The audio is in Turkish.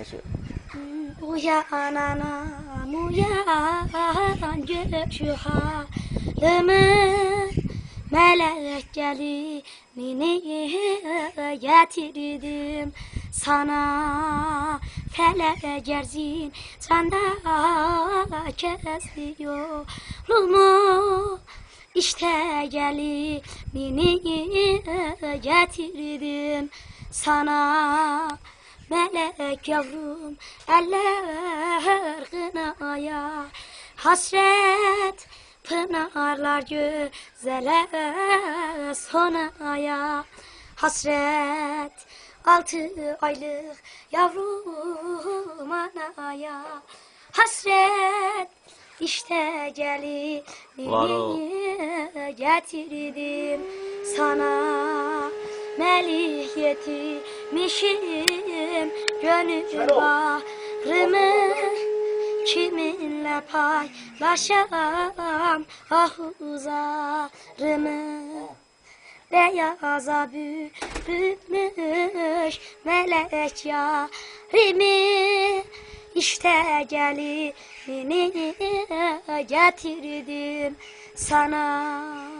tane söyle. Uyan gör şu halimi Melek gelinini getirdim sana? Felek gerzin sende kesti yolumu İşte gelinini getirdim sana Melek yavrum eller kınaya Hasret pınarlar gözele sonaya Hasret altı aylık yavrum anaya Hasret işte gelinini getirdim sana Melih yetirmişim gönül bağrımı. Kiminle paylaşam ah uzarımı Beyaza bürünmüş melek yarimi. İşte gelinini getirdim sana